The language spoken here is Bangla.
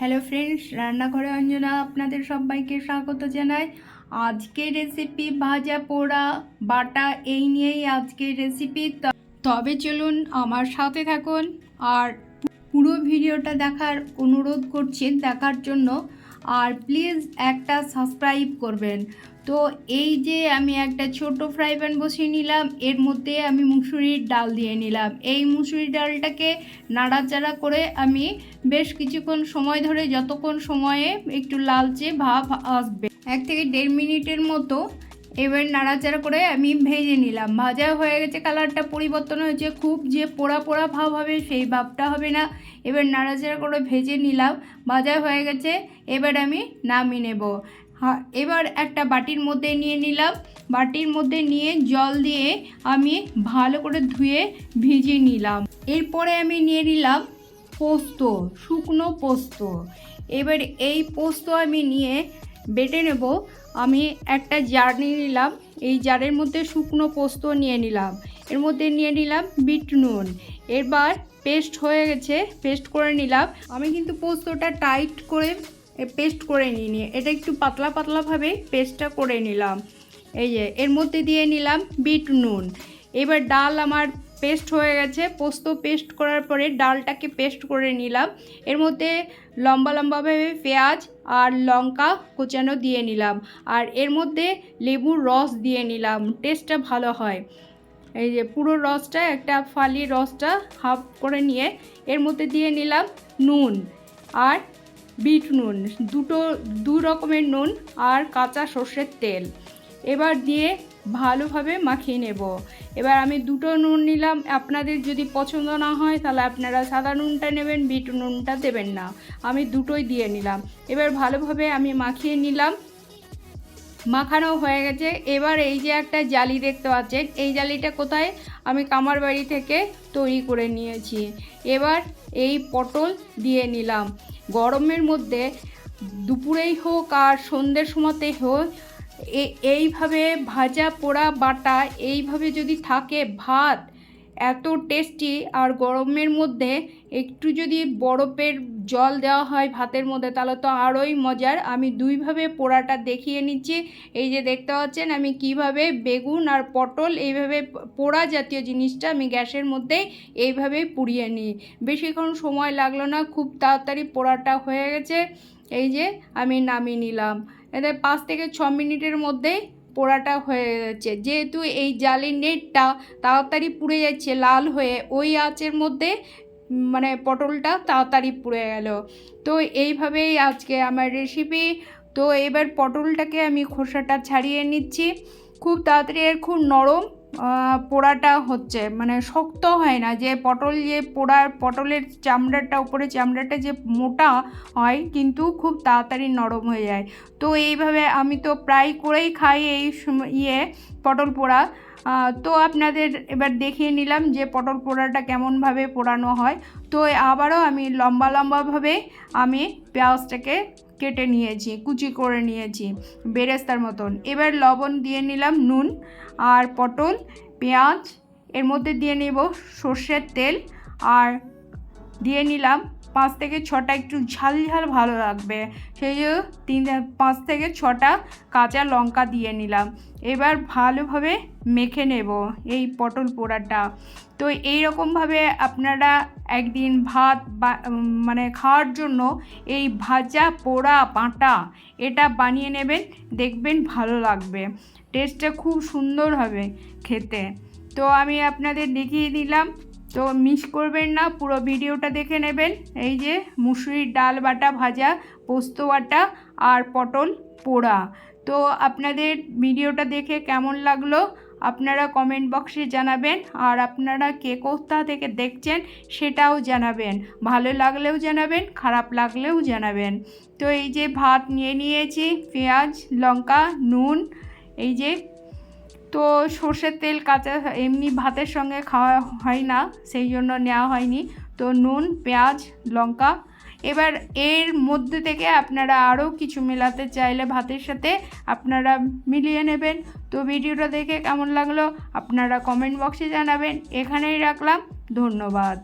হ্যালো ফ্রেন্ডস রান্নাঘরে অঞ্জনা আপনাদের সবাইকে স্বাগত জানাই। আজকের রেসিপি ভাজা পোড়া বাটা এই নিয়েই আজকের রেসিপি তবে চলুন আমার সাথে থাকুন। আর পুরো ভিডিওটা দেখার অনুরোধ করছি দেখার জন্য। আর প্লিজ একটা সাবস্ক্রাইব করবেন। তো এই যে আমি একটা ছোট ফ্রাই প্যান বসিয়ে নিলাম, এর মধ্যে আমি মুসুরির ডাল দিয়ে নিলাম। এই মুসুরির ডালটাকে নাড়াচাড়া করে আমি বেশ কিছুক্ষণ সময় ধরে, যতক্ষণ সময়ে একটু লালচে ভাব আসবে, এক থেকে দেড় মিনিটের মতো এবার নাড়াচাড়া করে আমি ভেজে নিলাম। ভাজা হয়ে গেছে কালারটা, পরিবর্তন হয়েছে খুব যে পোড়া পোড়া ভাব হবে সেই ভাবটা হবে না। এবার নাড়াচাড়া করে ভেজে নিলাম। ভাজা হয়ে গেছে, এবার আমি নামিয়ে নেব। এবার একটা বাটির মধ্যে নিয়ে নিলাম। বাটির মধ্যে নিয়ে জল দিয়ে আমি ভালো করে ধুয়ে ভিজিয়ে নিলাম। এরপরে আমি নিয়ে নিলাম পোস্ত, শুকনো পোস্ত। এবার এই পোস্ত আমি নিয়ে বেটে নেব। আমি একটা জার নিয়ে নিলাম। এই জারের মধ্যে শুকনো পোস্ত নিয়ে নিলাম। এর মধ্যে নিয়ে নিলাম বিট নুন। এবার পেস্ট হয়ে গেছে, পেস্ট করে নিলাম। আমি কিন্তু পোস্তটা টাইট করে পেস্ট করে নিই এটা একটু পাতলা পাতলাভাবে পেস্টটা করে নিলাম। এই যে, এর মধ্যে দিয়ে নিলাম বিট নুন। এবার ডাল আমার পেস্ট হয়ে গেছে। পোস্ত পেস্ট করার পরে ডালটাকে পেস্ট করে নিলাম। এর মধ্যে লম্বা লম্বাভাবে পেঁয়াজ আর লঙ্কা কোচানো দিয়ে নিলাম। আর এর মধ্যে লেবুর রস দিয়ে নিলাম। টেস্টটা ভালো হয়। এই যে পুরো রসটা, একটা ফালি রসটা হাফ করে নিয়ে এর মধ্যে দিয়ে নিলাম নুন আর বিট নুন। দুটো, দু রকমের নুন আর কাঁচা সর্ষের তেল। এবার দিয়ে ভালোভাবে মাখিয়ে নেব। এবার আমি দুটো নুন নিলাম। আপনাদের যদি পছন্দ না হয়, তাহলে আপনারা সাদা নুনটা নেবেন, বিট নুনটা দেবেন না। আমি দুটোই দিয়ে নিলাম। এবার ভালোভাবে আমি মাখিয়ে নিলাম। মাখানো হয়ে গেছে। এবার এই যে একটা জালি দেখতে পাচ্ছেন, এই জালিটা কোথায়? আমি কামার বাড়ি থেকে তৈরি করে নিয়েছি। এবার এই পটল দিয়ে নিলাম। গরমের মধ্যে দুপুরেই হোক আর সন্ধ্যের সময়তে হোক এইভাবে ভাজা পোড়া বাটা এইভাবে যদি থাকে ভাত, এত টেস্টি আর গরমের মধ্যে একটু যদি বরফের জল দেওয়া হয় ভাতের মধ্যে, তাহলে তো আরোই মজার। আমি দুইভাবে পোড়াটা দেখিয়ে নিচ্ছি। এই যে দেখতে পাচ্ছেন, আমি কীভাবে বেগুন আর পটল এইভাবে পোড়া জাতীয় জিনিসটা আমি গ্যাসের মধ্যে এইভাবেই পুড়িয়ে নিই। বেশিক্ষণ সময় লাগল না, খুব তাড়াতাড়ি পোড়াটা হয়ে গেছে। এই যে আমি নামিয়ে নিলাম। এদের পাঁচ থেকে ছ মিনিটের মধ্যেই পোড়াটা হয়ে যাচ্ছে যেহেতু এই জালির নেটটা তাড়াতাড়ি পুড়ে যাচ্ছে, লাল হয়ে ওই আঁচের মধ্যে মানে পটলটা তাড়াতাড়ি পুড়ে গেল। তো এইভাবেই আজকে আমার রেসিপি তো এবার পটলটাকে আমি খোসাটা ছাড়িয়ে নিচ্ছি। খুব তাড়াতাড়ি আর খুব নরম পোড়াটা হচ্ছে মানে শক্ত হয় না, যে পটল যে পোড়ার পটলের চামড়াটা উপরে চামড়াটা যে মোটা হয়, কিন্তু খুব তাড়াতাড়ি নরম হয়ে যায়। তো এইভাবে আমি তো প্রায় করেই খাই এই ইয়ে পটল পোড়া। তো আপনাদের এবার দেখিয়ে নিলাম যে পটল পোড়াটা কেমনভাবে পোড়ানো হয়। তো আবারও আমি লম্বা লম্বাভাবে আমি পেঁয়াজটাকে কেটে নিয়েছি, কুচি করে নিয়েছি, বেরেস্তার মতন। এবার লবণ দিয়ে নিলাম নুন আর পটল, পেঁয়াজ, এর মধ্যে দিয়ে নেব সর্ষের তেল, আর দিয়ে নিলাম পাঁচ থেকে ছটা একটু ঝাল ঝাল ভালো লাগবে। সেই জন্য তিন পাঁচ থেকে ছটা কাঁচা লঙ্কা দিয়ে নিলাম। এবার ভালোভাবে মেখে নেব এই পটল পোড়াটা। তো এই রকমভাবে আপনারা একদিন ভাত বা মানে খাওয়ার জন্য এই ভাজা পোড়া বাটা এটা বানিয়ে নেবেন, দেখবেন ভালো লাগবে। টেস্টটা খুব সুন্দর হবে খেতে। তো আমি আপনাদের দেখিয়ে দিলাম তো মিস করবেন না, পুরো ভিডিওটা দেখে নেবেন। এই যে মুসুরির ডাল বাটা ভাজা, পোস্ত বাটা আর পটল পোড়া। তো আপনাদের ভিডিওটা দেখে কেমন লাগল আপনারা কমেন্ট বক্সে জানাবেন, আর আপনারা কে কোথা থেকে দেখছেন সেটাও জানাবেন। ভালো লাগলেও জানাবেন, খারাপ লাগলেও জানাবেন। তো এই যে ভাত নিয়ে নিয়েছি, পেঁয়াজ, লঙ্কা, নুন, এই যে তো সর্ষের তেল কাঁচা এমনি ভাতের সঙ্গে খাওয়া হয় না, সেই জন্য নেওয়া হয়নি। তো নুন, পেঁয়াজ, লঙ্কা। এবার এর মধ্যে থেকে আপনারা আরও কিছু মেলাতে চাইলে ভাতের সাথে আপনারা মিলিয়ে নেবেন। তো ভিডিওটা দেখে কেমন লাগল আপনারা কমেন্ট বক্সে জানাবেন। এখানেই রাখলাম। ধন্যবাদ।